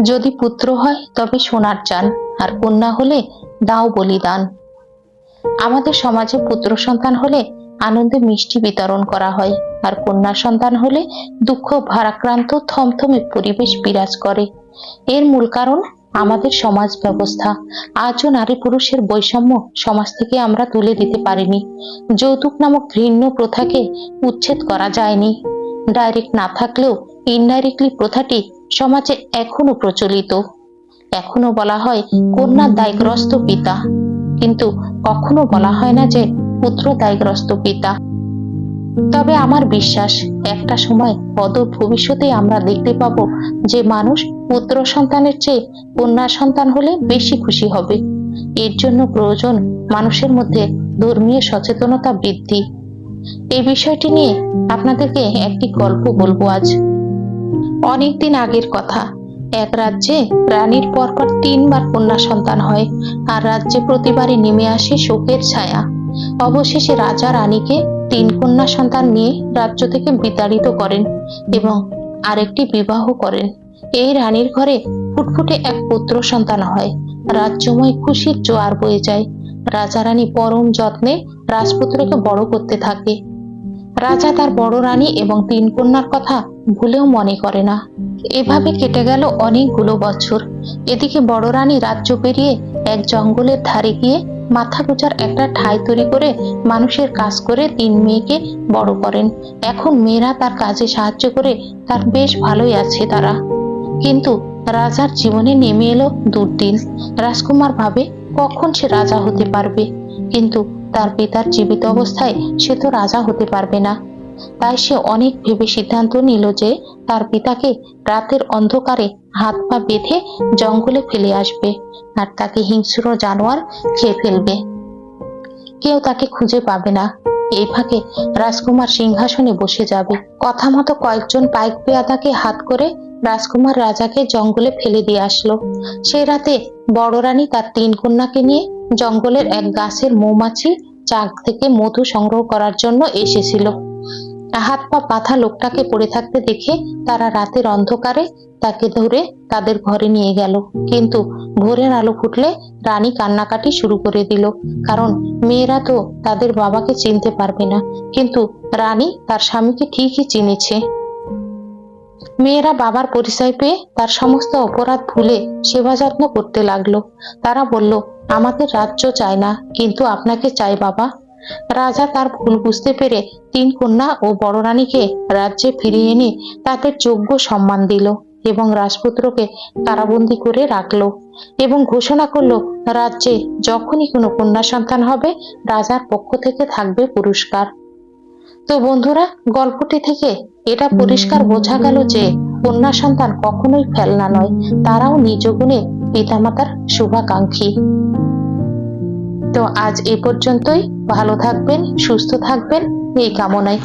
যদি পুত্র হয়, তবে সোনার চান, আর কন্যা হলে দাও বলিদান। আমাদের সমাজে পুত্র সন্তান হলে আনন্দে মিষ্টি বিতরণ করা হয়, আর কন্যা সন্তান হলে দুঃখ ভারাক্রান্ত, থমথমে পরিবেশ বিরাজ করে। এর মূল কারণ আমাদের সমাজ ব্যবস্থা। আজও নারী পুরুষের বৈষম্য সমাজ থেকে আমরা তুলে দিতে পারিনি। যৌতুক নামক ঘৃণ্য প্রথাকে উচ্ছেদ করা যায়নি। ডাইরেক্ট না থাকলেও ইনডাইরেক্টলি প্রথাটি সমাজে এখনও প্রচলিত। এখনও বলা হয় কন্যা দায়গ্রস্ত পিতা। কিন্তু কখনো বলা হয় না যে পুত্র দায়গ্রস্ত পিতা। তবে আমার বিশ্বাস, একটা সময় অদূর ভবিষ্যতে আমরা দেখতে পাবো যে মানুষ পুত্র সন্তানের চেয়ে কন্যা সন্তান হলে বেশি খুশি হবে। এর জন্য প্রয়োজন মানুষের মধ্যে ধর্মীয় সচেতনতা বৃদ্ধি। এই বিষয়টি নিয়ে আপনাদেরকে একটি গল্প বলব আজ। অনেকদিন আগের কথা। এক রাজ্যে রানীর পরপর তিনবার কন্যা সন্তান হয়, আর রাজ্যে প্রতিবারই নেমে আসে শোকের ছায়া। অবশেষে রাজা রানীকে তিন কন্যা সন্তান নিয়ে রাজ্য থেকে বিতাড়িত করেন এবং আরেকটি বিবাহ করেন। এই রানীর ঘরে ফুটফুটে এক পুত্র সন্তান হয়। রাজ্যময় খুশির জোয়ার বয়ে যায়। রাজা রানী পরম যত্নে রাজপুত্রকে বড় করতে থাকে। রাজা তার বড় রানী এবং তিন কন্যার কথা ভুলেও মনে করে না। এভাবে কেটে গেল অনেকগুলো বছর। এদিকে বড় রানী রাজ্য পেরিয়ে এক জঙ্গলের ধারে গিয়ে মাথা গোজার একটা ঠাঁই তৈরি করে মানুষের কাজ করে তিন মেয়েকে বড় করেন। এখন মেয়েরা তার কাজে সাহায্য করে তার বেশ ভালোই আছে তারা। কিন্তু রাজার জীবনে নেমে এলো দুর্দিন। রাজকুমার ভাবে কখন সে রাজা হতে পারবে? কিন্তু তার পিতার জীবিত অবস্থায় সে তো রাজা হতে পারবে না। তাই সে অনেক ভেবে সিদ্ধান্ত নিল যে তার পিতাকে রাতের অন্ধকারে হাত পা বেঁধে জঙ্গলে ফেলে আসবে আর তাকে হিংস্র জানোয়ার খেয়ে ফেলবে। কেউ তাকে খুঁজে পাবে না। এই ফাঁকে রাজকুমার সিংহাসনে বসে যাবে। কথা মতো কয়েকজন পাইক পেয়াদাকে হাত করে রাজকুমার রাজাকে জঙ্গলে ফেলে দিয়ে আসলো। সে রাতে বড় রানী তার তিন কন্যাকে নিয়ে জঙ্গলের এক গাছের মৌমাছি চাক থেকে মধু সংগ্রহ করার জন্য এসেছিল। হাত পা বাঁধা লোকটাকে পড়ে থাকতে দেখে তারা রাতের অন্ধকারে তাকে ধরে তাদের ঘরে নিয়ে গেল। কিন্তু ভোরের আলো ফুটলে রানী কান্নাকাটি শুরু করে দিল, কারণ মেয়েরা তো তাদের বাবাকে চিনতে পারবে না। কিন্তু রানী তার স্বামীকে ঠিকই চিনেছে। মেয়েরা বাবার পরিচয় পেয়ে তার সমস্ত অপরাধ ভুলে সেবা যত্ন করতে লাগল। তারা বলল, আমাদের রাজ্য চায় না, কিন্তু আপনাকে চাই বাবা। রাজা তার ভুল বুঝতে পেরে তিন কন্যা ও বড় রানীকে রাজ্যে ফিরিয়ে এনে তাদের যোগ্য সম্মান দিল এবং রাজপুত্রকে কারাবন্দি করে রাখল এবং ঘোষণা করল, রাজ্যে যখনই কোনো কন্যা সন্তান হবে, রাজার পক্ষ থেকে থাকবে পুরস্কার। তো বন্ধুরা, গল্পটি থেকে এটা পরিষ্কার বোঝা গেল যে কন্যা সন্তান কখনোই ফেলনা নয়, তারাও নিজ গুণে পিতামাতার শুভাকাঙ্ক্ষী। তো আজ এ পর্যন্তই। ভালো থাকবেন সুস্থ থাকবেন। এই কামনায়।